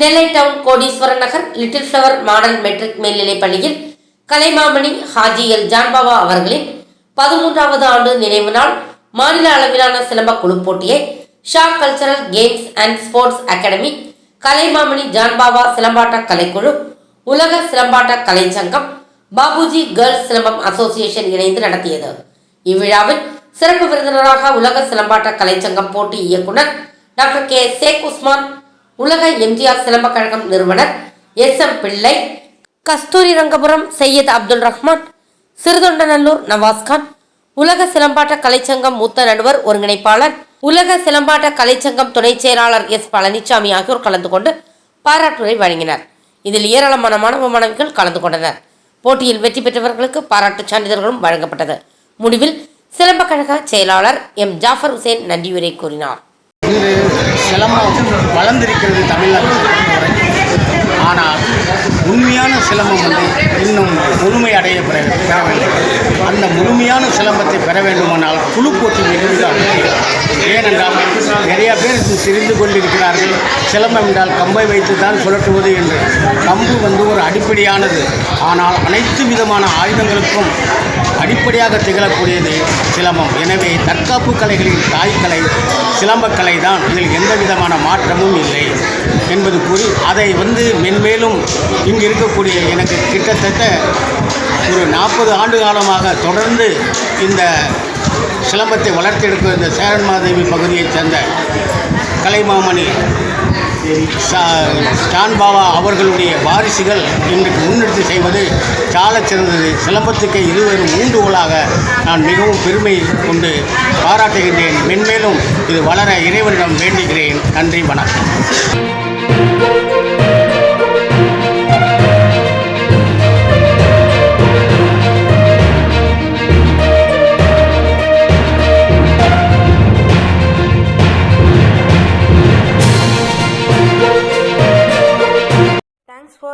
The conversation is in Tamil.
Nellai town Kodeeswaran Nagar little flower model matric மேல்நிலைப் பள்ளியில் கலைமாமணி ஹாஜி எல். ஜான்பாபா அவர்களின் பதிமூன்றாவது ஆண்டு நினைவு நாள் மாநில அளவிலான சிலம்ப குழு போட்டியை Sha cultural games and sports academy Kalaimamani Janbaba சிலம்பாட்ட கலைக்குழு உலக சிலம்பாட்ட கலைச்சங்கம் பாபுஜி கேர்ள்ஸ் சிலம்பம் அசோசியேஷன் இணைந்து நடத்தியது. இவ்விழாவில் சிறப்பு விருந்தினராக உலக சிலம்பாட்ட கலைச்சங்கம் போட்டி இயக்குனர் டாக்டர் கே. சேக் உஸ்மான் உலக எம்ஜிஆர் சிலம்பக் கழகம் நிறுவனர் எஸ் எம் பிள்ளை கஸ்தூரி ரங்கபுரம் சையத் அப்துல் ரஹ்மான் சிறுதொண்டநல்லூர் நவாஸ்கான் உலக சிலம்பாட்ட கலைச்சங்கம் மூத்த நடுவர் ஒருங்கிணைப்பாளர் உலக சிலம்பாட்ட கலைச்சங்கம் துணைச் செயலாளர் எஸ் பழனிசாமி ஆகியோர் கலந்து கொண்டு பாராட்டுரை வழங்கினர். இதில் ஏராளமான மாணவ மாணவிகள் கலந்து கொண்டனர். போட்டியில் வெற்றி பெற்றவர்களுக்கு பாராட்டுச் சான்றிதழ்களும் வழங்கப்பட்டது. முடிவில் சிலம்பக் கழக செயலாளர் எம் ஜாஃபர் ஹுசேன் நன்றியுரை கூறினார். சிலம்பம் வளர்ந்திருக்கிறது தமிழ்நாட்டில் ஆனால் உண்மையான சிலம்பம் வந்து இன்னும் முழுமை அடைய பெற பெறவில்லை. அந்த முழுமையான சிலம்பத்தை பெற வேண்டுமானால் குழு போட்டி மிக ஏனென்றால் நிறைய பேர் தெரிந்து கொண்டிருக்கிறார்கள். சிலம்பம் என்றால் கம்பை வைத்து தான் சுழற்றுவது என்று. கம்பு வந்து ஒரு அடிப்படையானது. ஆனால் அனைத்து விதமான ஆயுதங்களுக்கும் அடிப்படையாக திகழக்கூடியது சிலம்பம். எனவே தற்காப்பு கலைகளின் தாய்க்கலை சிலம்பக்கலை தான் இதில் எந்த விதமான மாற்றமும் இல்லை என்பது கூறி அதை வந்து மென்மேலும் இங்கு இருக்கக்கூடிய எனக்கு கிட்டத்தட்ட ஒரு நாற்பது ஆண்டு காலமாக தொடர்ந்து இந்த சிலம்பத்தை வளர்த்தெடுக்கும் இந்த சேரன் மாதேவி பகுதியைச் சேர்ந்த கலைமாமணி சா- ஸ்டான் பாபா அவர்களுடைய வாரிசுகள் இன்றைக்கு முன்னெடுத்து செய்வது சாலச் சிறந்தது. சிலம்பத்துக்கு இருவரும் ஊண்டுகோலாக நான் மிகவும் பெருமை கொண்டு பாராட்டுகின்றேன். மென்மேலும் இது வளர இறைவனிடம் வேண்டுகிறேன். நன்றி வணக்கம்.